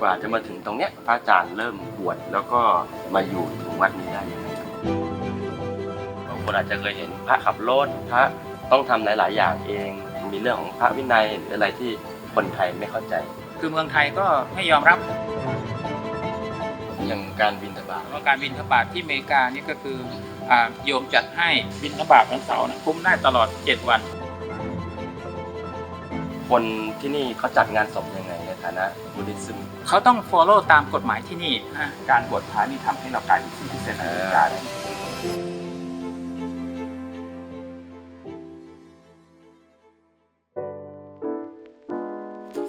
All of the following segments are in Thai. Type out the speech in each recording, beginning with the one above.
กว่าจะมาถึงตรงเนี้ยพระอาจารย์เริ่มบวชแล้วก็มาอยู่ถึงวัดนี้ได้ยังไงครับบางคนอาจจะเคยเห็นพระขับรถพระต้องทำหลาย ๆ อย่างเอง มีเรื่องของพระวินัยหรืออะไรที่คนไทยไม่เข้าใจ คือเมืองไทยก็ไม่ยอมรับอย่างการบินทบาทว่าการบินทบาทที่อเมริกานี่ก็คืออ่าโยมจัดให้บินทบาทวันเสาร์นะคุ้มได้ตลอด 7 วัน คนที่นี่เขาจัดงานศพยังไงใน ฐานะบุริซึมเขาต้อง follow ตามกฎหมายที่นี่อะการบวชพระนี่ทำให้เรากลายเป็นซิติเซนอเมริกาได้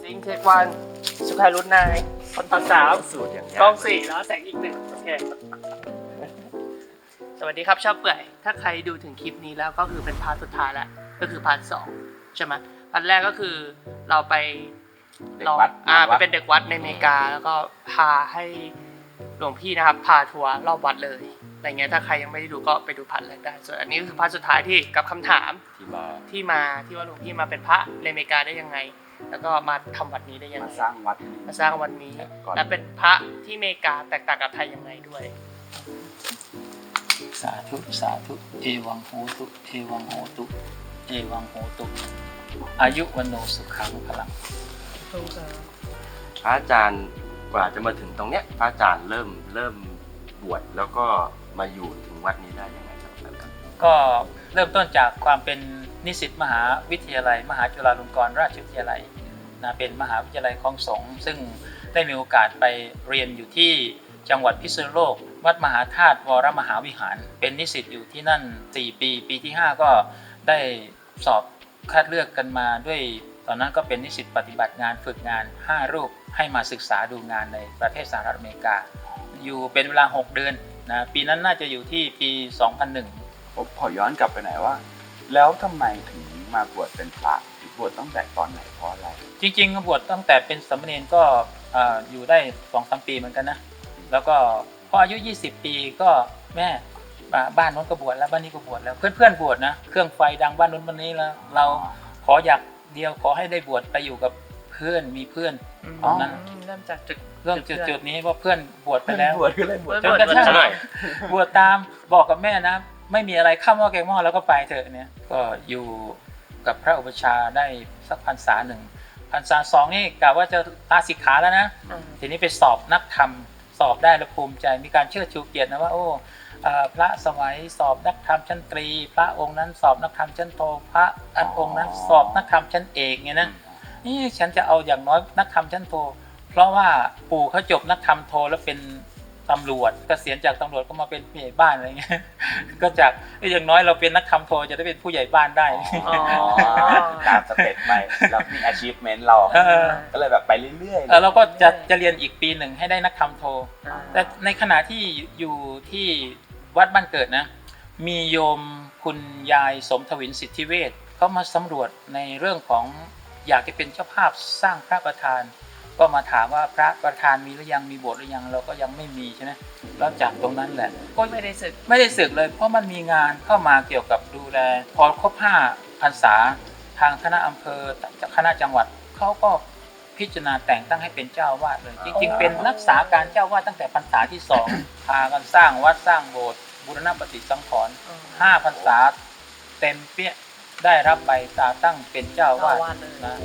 ซิงเทควันสุขายรุ่นนายคนต่อสามสูตรอย่างนี้กล้องสี่แล้วแสงอีกหนึ่งโอเคสวัสดีครับชอบเปื่อย ถ้าใครดูถึงคลิปนี้แล้วก็คือเป็นพาร์ทสุดท้ายแล้ว ก็คือพาร์ทสองใช่ไหมพาร์ทแรกก็คือเราไป เด็กลองวัดอ่าวัดไปเป็นเด็กวัดในอเมริกา แล้วก็พาให้หลวงพี่นะครับ พาทัวร์รอบวัดเลยอะไรเงี้ยถ้าใครยังไม่ได้ดูก็ไปดูพาร์ทแรกได้ส่วนอันนี้ก็คือพาร์ทสุดท้ายที่กับคำถามที่มาที่มาที่ว่าหลวงพี่มาเป็นพระในอเมริกาได้ยังไง แล้วก็มาทำวัดนี้ได้ยังไงมาสร้างวัดที่นี่มาสร้างวันนี้ก่อนและเป็นพระที่อเมริกาแตกต่างกับไทยยังไงด้วยสาธุสาธุเอวังโหตุเอวังโหตุเอวังโหตุ อายุวันโนสุขังพลัง พระอาจารย์กว่าจะมาถึงตรงเนี้ยพระอาจารย์เริ่มเริ่มบวชแล้วก็มาอยู่ถึงวัดนี้ได้ยังไงครับอาจารย์ก็เริ่มต้นจากความเป็นนิสิตมหาวิทยาลัย มหาจุฬาลงกรณราชวิทยาลัยนะเป็นมหาวิทยาลัยของสงฆ์ซึ่งได้มีโอกาสไปเรียนอยู่ที่จังหวัดพิษณุโลก วัดมหาธาตุวรมหาวิหาร เป็นนิสิตอยู่ที่นั่น 4 ปี ปีที่ 5 ก็ได้สอบคัดเลือกกันมาด้วย ตอนนั้นก็เป็นนิสิตปฏิบัติงานฝึกงาน 5 รูปให้มาศึกษาดูงานในประเทศสหรัฐอเมริกา อยู่เป็นเวลา 6 เดือนนะปีนั้นน่าจะอยู่ที่ปี 2001 ผมขอย้อนกลับไปหน่อยว่า แล้วทำไมถึงมาบวชเป็นพระหรือบวชตั้งแต่ตอนไหนเพราะอะไร จริงๆบวชตั้งแต่เป็นสามเณรก็อ่าอยู่ได้สองสามปีเหมือนกันนะ แล้วก็พออายุ 20 ปีก็แม่อ่าบ้านนู้นก็บวชแล้วบ้านนี้ก็บวชแล้วเพื่อนๆบวชนะเครื่องไฟดังบ้านนู้นบ้านนี้แล้วเราขออยาก เดียวขอให้ได้บวชไปอยู่กับเพื่อนมีเพื่อนอ๋อนั้นเริ่มจากจุดเรื่องจุดๆนี้ว่าเพื่อนบวชไปแล้วบวชก็เลยบวชจนกระทั่งบวชหน่อยบวชตามบอกกับแม่นะ ไม่มีอะไรข้ามหม้อแกงหม้อแล้วก็ไปเถอะเนี่ยก็อยู่กับพระอุปชฌาย์ได้สักพรรษาหนึ่งพรรษาสองนี่กะว่าจะลาสิกขาแล้วนะอืมทีนี้ไปสอบนักธรรมสอบได้แล้วภูมิใจมีการเชิดชูเกียรตินะว่าโอ้เอ่อ พระสมัยสอบนักธรรมชั้นตรี พระองค์นั้นสอบนักธรรมชั้นโทพระอันองค์นั้นสอบนักธรรมชั้นเอกไงนะนี่ฉันจะเอาอย่างน้อยนักธรรมชั้นโท เพราะว่าปู่เขาจบนักธรรมโทแล้วเป็นตำรวจเกษียณจากตำรวจก็มาเป็นผู้ใหญ่บ้านอะไรเงี้ยก็จากเอ้ยอย่างน้อยเราเป็นนักธรรมโทจะได้เป็นผู้ใหญ่บ้านได้อ๋อตามสเต็ปไปแล้วมี achievement เราเออก็เลยแบบไปเรื่อยเออเราก็จะจะเรียนอีกปีหนึ่งให้ได้นักธรรมโทอ่าแต่ในขณะที่อยู่ที่ วัดบ้านเกิดนะ มีโยมคุณยายสมทวินสิทธิเวชเขามาสำรวจในเรื่องของอยากจะเป็นเจ้าภาพสร้างพระประธาน ก็มาถามว่าพระประธานมีหรือยังมีโบสถ์หรือยังเราก็ยังไม่มีใช่ไหมแล้วจากตรงนั้นแหละก็ไม่ได้ศึกไม่ได้สึกเลย เพราะมันมีงานเข้ามาเกี่ยวกับดูแล พอครบห้าพรรษาทางคณะอำเภอคณะจังหวัดเขาก็พิจารณาแต่งตั้งให้เป็นเจ้าวาดเลย จริง ๆ เป็นรักษาการเจ้าวาดตั้งแต่พรรษาที่สองพากันสร้างวัดสร้างโบสถ์ บูรณปฏิสังขรณ์ห้าพรรษาเต็มเปี้ยได้รับใบตาตั้งเป็นเจ้าวาดเจ้าวาดเลยนะ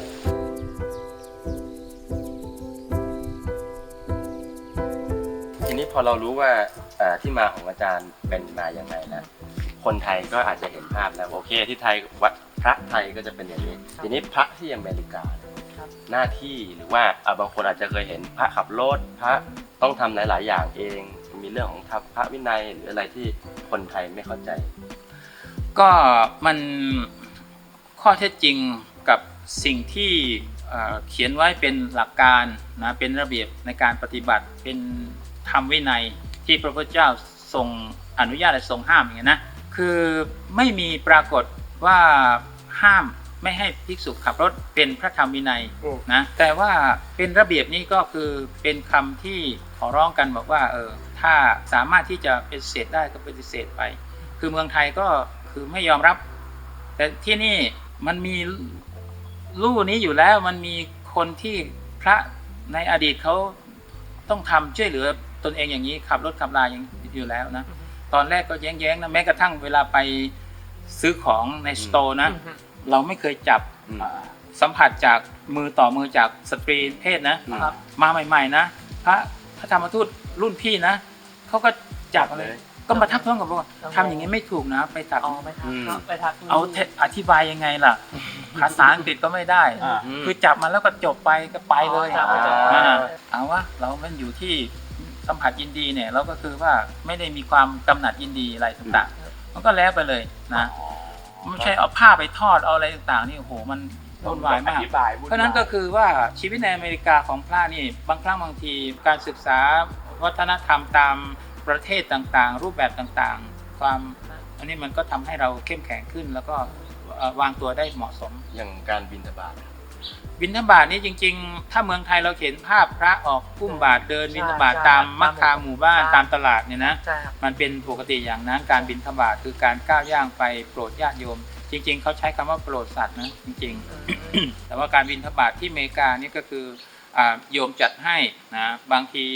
ทีนี้พอเรารู้ว่าเอ่อที่มาของอาจารย์เป็นมาอย่างไรแล้วคนไทยก็อาจจะเห็นภาพแล้วโอเค ที่ไทยวัดพระไทยก็จะเป็นอย่างนี้ ทีนี้พระที่อเมริกาเนี่ยครับหน้าที่หรือว่าอะบางคนอาจจะเคยเห็นพระขับรถพระต้องทำหลาย ๆ อย่างเอง มีเรื่องของทัพพระวินัยหรืออะไรที่คนไทยไม่เข้าใจ ก็มันข้อเท็จจริงกับสิ่งที่เอ่อเขียนไว้เป็นหลักการนะเป็นระเบียบในการปฏิบัติเป็นธรรมวินัยที่พระพุทธเจ้าทรงอนุญาตและทรงห้ามอย่างนี้ยนะคือไม่มีปรากฏว่าห้ามไม่ให้ภิกษุขับรถเป็นพระธรรมวินัยอืมนะแต่ว่าเป็นระเบียบนี้ก็คือเป็นคำที่ขอร้องกันบอกว่าเออ ถ้าสามารถที่จะปฏิเสธได้ก็ปฏิเสธไป คือเมืองไทยก็คือไม่ยอมรับ แต่ที่นี่มันมีลู่นี้อยู่แล้วมันมีคนที่พระในอดีตเขาต้องทำช่วยเหลือตนเองอย่างนี้ขับรถขับลาอย่างอยู่แล้วนะตอนแรกก็แย้งๆนะแม้กระทั่งเวลาไปซื้อของในสโตร์นะอืมเราไม่เคยจับอืมอ่าสัมผัสจากมือต่อมือจากสตรีเพศนะอืมครับมาใหม่ ๆ นะ พระพระธรรมทูตรุ่นพี่นะ เขาก็จับเลย ก็มาทักท้วงกับว่าทำอย่างนี้ไม่ถูกนะ ไปตัดอ๋อไม่ทักอืมครับไปทักเอาเทอธิบายยังไงล่ะ ภาษาอังกฤษก็ไม่ได้อ่าอืมคือจับมันแล้วก็จบไปก็ไปเลยอ๋อจับไปจบอ่าเอาวะเรามันอยู่ที่สัมผัสยินดีเนี่ยเราก็คือว่าไม่ได้มีความกำหนัดยินดีอะไรต่างๆ มันก็แล้วไปเลยนะไม่ใช่เอาผ้าไปทอดเอาอะไรต่างๆนี่โอ้โหมันวุ่นวายมากอธิบายวุ่เพราะฉะนั้นก็คือว่าชีวิตในอเมริกาของพระนี่บางครั้งบางทีการศึกษา วัฒนธรรมตามประเทศต่างๆ รูปแบบต่างๆ ความอันนี้มันก็ทำให้เราเข้มแข็งขึ้น แล้วก็เอ่อวางตัวได้เหมาะสม อย่างการบินทบาทบิณฑบาตนี่จริง ๆ ถ้าเมืองไทยเราเห็นภาพพระออกพุ่มบาทเดินบิณฑบาตตามมักคาหมู่บ้านตามตลาดเนี่ยนะใช่ครับมันเป็นปกติอย่างนั้นการบินทบาทคือการก้าวย่างไปโปรดญาติโยม จริง ๆเขาใช้คำว่าโปรดสัตว์นะจริง ๆ แต่ว่าการบินทบาทที่อเมริกานี่ก็คืออ่าโยมจัดให้นะบางที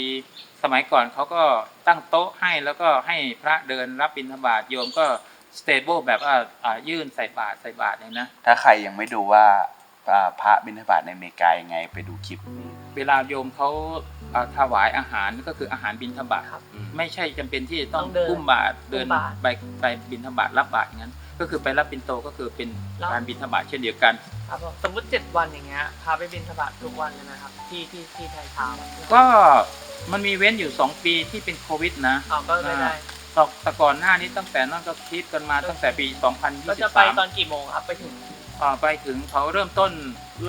สมัยก่อนเขาก็ตั้งโต๊ะให้แล้วก็ให้พระเดินรับบินทบาทโยมก็สเตเบิลแบบว่าอ่ายื่นใส่บาตรใส่บาตรเนี่ยนะ ถ้าใครยังไม่ดูว่าอ่าพระบิณฑบาตในอเมริกายังไงไปดูคลิปนี้เวลาโยมเขาอ่าถวายอาหารก็คืออาหารบิณฑบาตครับไม่ใช่จำเป็นที่ต้องต้องเดินอุ้มบาตรเดินอุ้มบาตรไปไปบิณฑบาตรับบาตรอย่างนั้น ก็คือไปรับบิณโตก็คือเป็นรับการบิณฑบาตเช่นเดียวกัน ครับผมสมมติเจ็ดวันอย่างเงี้ยพาไปบินทบาททุกวันเลยนะครับ ที่ที่ที่ไทยทาวน์ก็มันมีเว้นอยู่2ปีที่เป็นโควิดนะอ๋อก็ไม่ได้ตอกแต่ก่อนหน้านี้ตั้งแต่นั่นก็คิดกันมาตั้งแต่ปี ก็จะไปตอน2023กี่โมงครับไปถึงอ่าไปถึงเขาเริ่มต้น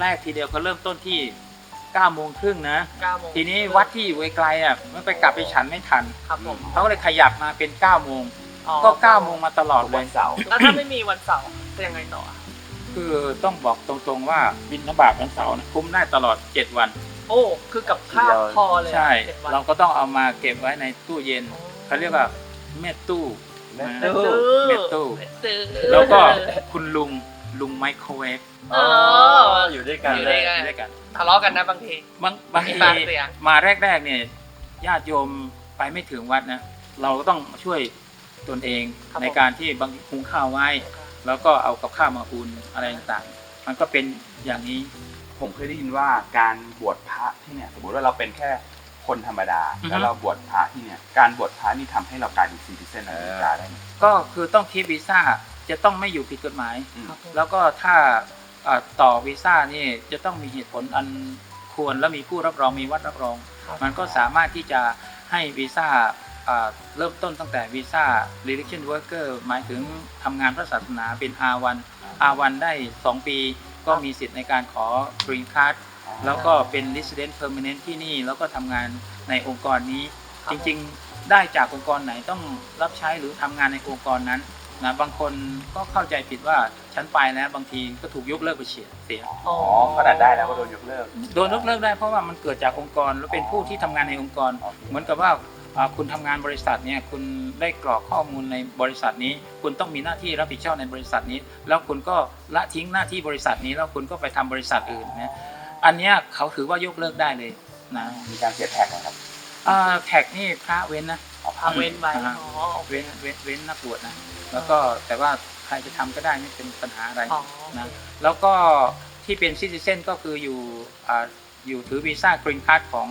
แรกทีเดียวเขาเริ่มต้นที่9โมงครึ่งนะ9โมงทีนี้วัดที่อยู่ไกลๆอะมันไปกลับไปฉันไม่ทันครับผมเขาก็เลยขยับมาเป็น9โมงอ๋อก็9โมงมาตลอดเลวัย นเสาร์แล้วถ้าไม่มีวันเสาร์จะยังไงต่ออะ คือต้องบอกตรงๆว่าบินทบาทวันเสาร์นะคุ้มได้ตลอด 7 วัน โอ้ คือกับข้าวพอเลยใช่ จ็ดวัน เราก็ต้องเอามาเก็บไว้ในตู้เย็นเขาเรียกว่าเม็ดตู้เม็ดนะตู้เม็ดตู้เม็ดตู้แล้วก็คุณลุงลุงไมโครเวฟอ๋ออยู่ด้วยกันอยู่เลด้วยยกัน ด้วยกัน ทะเลาะกันนะบางที บางบางทีมีปากเสียง มาแรกๆเนี่ยญาติโยมไปไม่ถึงวัดนะ เราก็ต้องช่วยตนเองครับผม ในการที่บางหุงข้าวไว้ แล้วก็เอากับข้าวมาอุ่นอะไรต่างๆ มันก็เป็นอย่างนี้ ผมเคยได้ยินว่าการบวชพระที่เนี่ย สมมติว่าเราเป็นแค่คนธรรมดา อือฮึ แล้วเราบวชพระที่เนี่ย การบวชพระนี่ทำให้เรากลายเป็นซีติเซนอเมริกาได้ไหม ก็คือต้องคีบวีซ่าจะต้องไม่อยู่ผิดกฎหมาย อืม ครับผม แล้วก็ถ้าเอ่อต่อวีซ่านี่จะต้องมีเหตุผลอันควรและมีผู้รับรองมีวัดรับรองครับมันก็สามารถที่จะให้วีซ่าอ่า เริ่มต้นตั้งแต่วีซ่า religion worker หมายถึงทำงานพระศาสนาเป็น R1 R1 ได้ 2 ปีก็มีสิทธิ์ในการขอ green card แล้วก็เป็น resident permanent ที่นี่ แล้วก็ทำงานในองค์กรนี้ครับจริงๆ ได้จากองค์กรไหนต้องรับใช้หรือทำงานในองค์กรนั้นนะบางคนก็เข้าใจผิดว่าฉันไปแล้วบางทีก็ถูกยกเลิกไปเฉียเสียอ๋อขนาดได้แล้วก็โดนยกเลิก โดนยกเลิกได้เพราะว่ามันเกิดจากองค์กรแล้วเป็นผู้ที่ทำงานในองค์กร เหมือนกับว่าอ่า คุณทำงานบริษัทเนี่ยคุณได้กรอกข้อมูลในบริษัทนี้ คุณต้องมีหน้าที่รับผิดชอบในบริษัทนี้ แล้วคุณก็ละทิ้งหน้าที่บริษัทนี้ แล้วคุณก็ไปทำบริษัทอื่นนะอันเนี้ยเขาถือว่ายกเลิกได้เลยนะมีการเสียแท็กนะครับอ่าแท็กนี่พระเว้นนะพาเว้นไว้อ่าอ๋อโอเคเว้นเว้นเว้นนักบวชนะแล้วก็แต่ว่าใครจะทำก็ได้ไม่เป็นปัญหาอะไรอ๋อนะแล้วก็ที่เป็นซิติเซนก็คืออยู่อ่าอยู่ถือวีซ่ากรีนคั r d ของ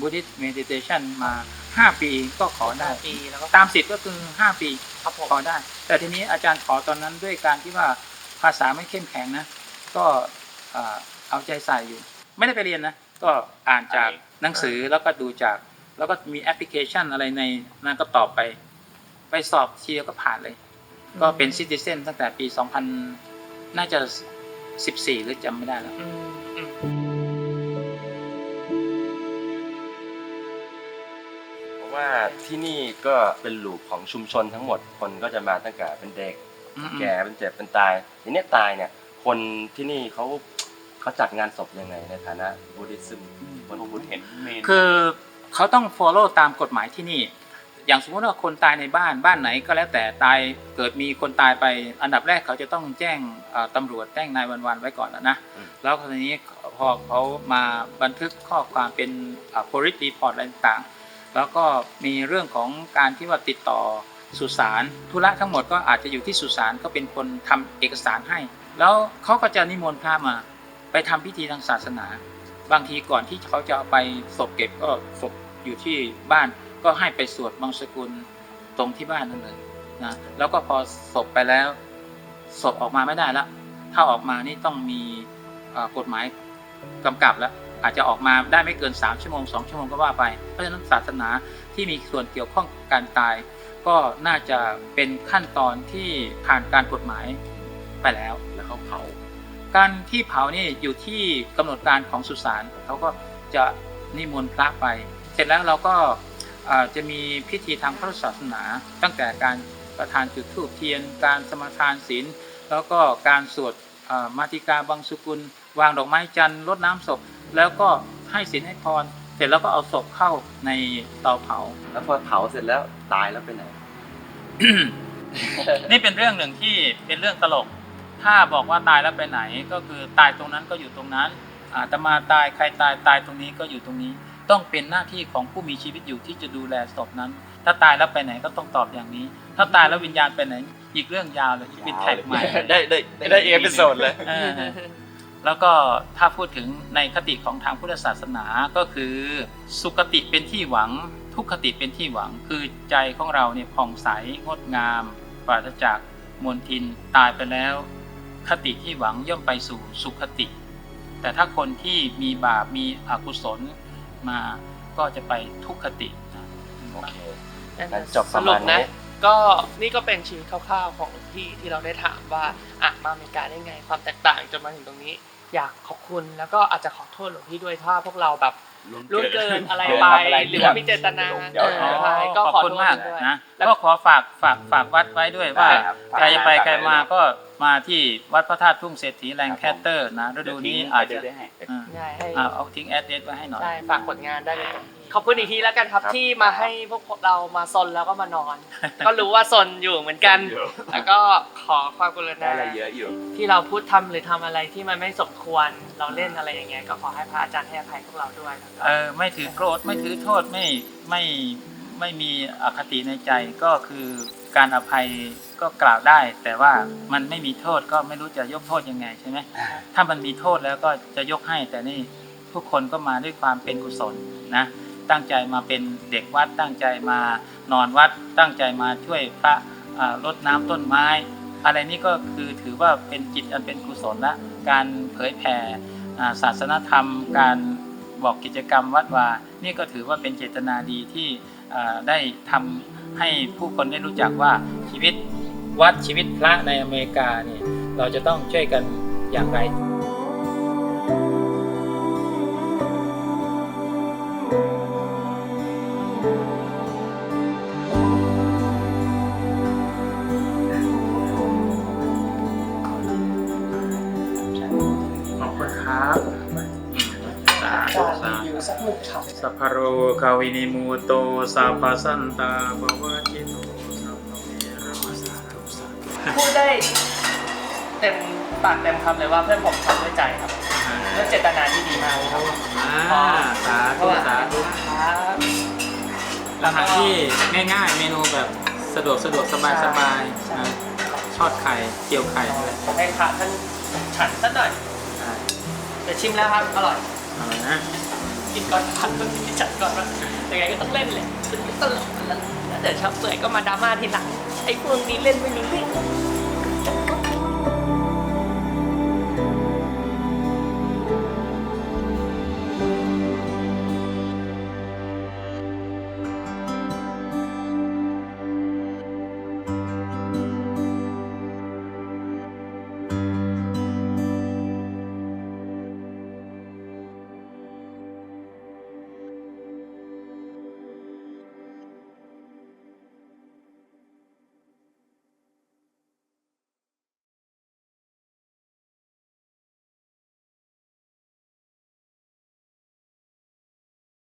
บูติสเมดิเทชันมา 5 ปีก็ขอได้ปีแล้วก็ตามสิทธิ์ก็คือ 5 ปีครับผมขอได้ แต่ทีนี้อาจารย์ขอตอนนั้นด้วยการที่ว่าภาษาไม่เข้มแข็งนะ ก็อ่าเอาใจใส่อยู่ ไม่ได้ไปเรียนนะ ก็อ่านจากหนังสือแล้วก็ดูจาก แล้วก็มีแอปพลิเคชันอะไรในนั้นก็ตอบไป ไปสอบทีเดียวก็ผ่านเลย ก็เป็นซิติเซนตั้งแต่ปี 2000 น่าจะ 14 หรือจำไม่ได้แล้ว ที่นี่ก็เป็นหลูปของชุมชนทั้งหมด คนก็จะมาตั้งแต่เป็นเด็ก แก่เป็นเจ็บเป็นตาย ทีเนี้ยตายเนี่ย คนที่นี่เขาเขาจัดงานศพยังไงในฐานะบูดิซึมคนพูดเห็นเมนคือเขาต้อง follow ตามกฎหมายที่นี่ อย่างสมมติว่าคนตายในบ้านบ้านไหนก็แล้วแต่ตายเกิดมีคนตายไปอันดับแรกเขาจะต้องแจ้งเอ่อตำรวจแจ้งนายวันวันๆไว้ก่อนแล้วนะแล้วทีนี้พอเขามาบันทึกข้อความเป็นอ่า police report อะไรต่างๆ แล้วก็มีเรื่องของการที่ว่าติดต่อสุสานธุระทั้งหมดก็อาจจะอยู่ที่สุสานก็เป็นคนทำเอกสารให้ แล้วเขาก็จะนิมนต์พระมา ไปทำพิธีทางศาสนา บางทีก่อนที่เขาจะเอาไปศพเก็บก็ศพอยู่ที่บ้านก็ให้ไปสวดบังสกุลตรงที่บ้านนั่นเลยนะแล้วก็พอศพไปแล้วศพออกมาไม่ได้ละถ้าออกมานี่ต้องมีกฎหมายกำกับแล้ว อาจจะออกมาได้ไม่เกิน 3 ชั่วโมง 2 ชั่วโมงก็ว่าไป เพราะฉะนั้นศาสนาที่มีส่วนเกี่ยวข้องกับการตาย ก็น่าจะเป็นขั้นตอนที่ผ่านการกฎหมายไปแล้วแล้วเขาเผา การที่เผานี่อยู่ที่กำหนดการของสุสานเขาก็จะนิมนต์พระไป เสร็จแล้วเราก็อ่าจะมีพิธีทางพระศาสนา ตั้งแต่การประทานจุดธูปเทียน การสมาทานศีลแล้วก็การสวดอ่ามาติกาบังสุกุล วางดอกไม้จันทร์รดน้ำศพ แล้วก็ให้ศีลให้พร เสร็จแล้วก็เอาศพเข้าในเตาเผา แล้วพอเผาเสร็จแล้วตายแล้วไปไหน นี่เป็นเรื่องหนึ่งที่เป็นเรื่องตลก ถ้าบอกว่าตายแล้วไปไหน ก็คือตายตรงนั้นก็อยู่ตรงนั้นอาตมาตายใครตายตายตรงนี้ก็อยู่ตรงนี้ ต้องเป็นหน้าที่ของผู้มีชีวิตอยู่ที่จะดูแลศพนั้น ถ้าตายแล้วไปไหนก็ต้องตอบอย่างนี้ ถ้าตายแล้ววิญญาณไปไหน อีกเรื่องยาวเลยอีกเป็นแท็กใหม่ได้ได้ได้เอพิโซดเลยเออ แล้วก็ถ้าพูดถึงในคติของทางพุทธศาสนาก็คือ สุคติเป็นที่หวัง ทุกขติเป็นที่หวัง คือใจของเราเนี่ยผ่องใสงดงามปราศจากมลทินตายไปแล้ว คติที่หวังย่อมไปสู่สุขติ แต่ถ้าคนที่มีบาปมีอกุศลมาก็จะไปทุกขตินะโอเคงั้นงั้นจบปสระรุมาปณนะนี้ ก็นี่ก็เป็นชีวิตคร่าวๆของหลวงพี่ที่เราได้ถามว่าอะมาอเมริกาได้ไงความแตกต่างจนมาถึงตรงนี้ อยากขอบคุณแล้วก็อาจจะขอโทษหลวงพี่ด้วยถ้าพวกเราแบบล่วงเกินอะไรไปหรือว่ามีเจตนาเดี๋ยวเออใช่ก็ขอบขอคุณโทษมากด้วยนะแล้วก็ขอฝากฝากฝากวัดไว้ด้วยว่าได้ครับใครจะไปฝากใครมาฝากไว้ก็มาที่วัดพระธาตุทุ่งเศรษฐีแรงแคตเตอร์นะฤดูนี้อาจจะเดี๋ยวทิ้งไปเรื่อยๆให้อ่าใช่ให้อ่าเอาทิ้งแอดเดสไว้ให้หน่อยใช่ฝากผลงานได้เลย ขอบคุณอีกทีแล้วกันครับครับ ที่มาให้พวกเรามาซนแล้วก็มานอน ก็รู้ว่าซนอยู่เหมือนกัน แล้วก็ขอความกรุได้ณาอะไรเยอะอยู่ ที่เราพูดทำหรือทำอะไรที่มันไม่สมควรเราเล่นอะไรอย่างเงี้ยก็ขอให้พระอาจารย์ให้อภัยพวกเราด้วยแล้วก็เออไม่ถือโกรธไม่ถือโทษไม่ไม่ไม่มีอคติในใจก็คือการอภัยก็กล่าวได้ แต่ว่ามันไม่มีโทษก็ไม่รู้จะยกโทษยังไงใช่ไหมถ้ามันมีโทษแล้วก็จะยกให้แต่นี่ทุกคนก็มาด้วยความเป็นกุศลนะ ตั้งใจมาเป็นเด็กวัด ตั้งใจมานอนวัด ตั้งใจมาช่วยพระรดน้ำต้นไม้ อะไรนี่ก็คือถือว่าเป็นจิตอันเป็นกุศลละการเผยแผ่ศาสนธรรม การบอกกิจกรรมวัดวานี่ก็ถือว่าเป็นเจตนาดีที่ได้ทำให้ผู้คนได้รู้จักว่าชีวิตวัดชีวิตพระในอเมริกาเนี่ยเราจะต้องช่วยกันอย่างไร สาธุสัพพะโรคาวินิมูโตสัพพสันตาภวะจิโตสัพพะเมระมะสาธุสาธุพูดได้เต็มปากเต็มคำเลยว่าเพื่อนผมทำด้วยใจครับด้วยเจตนาที่ดีมากครับอ่าสาธุสาธุครับอาหารที่ง่ายๆ เมนูแบบสะดวกสะดวกสบายสบายๆนะทอดไข่เจียวไข่ด้วยให้พระท่านฉันสักหน่อยอ่าเดี๋ยวชิมแล้วครับ อร่อยเอาเลยนะ กินก่อนพันต้องจัดก่อนว่ายังไงก็ต้องเล่นเลยตลกแล้วเดี๋ยวชอบเปื่อยก็มาดราม่าทีหลังไอ้พวกนี้เล่นไม่รู้เรื่อง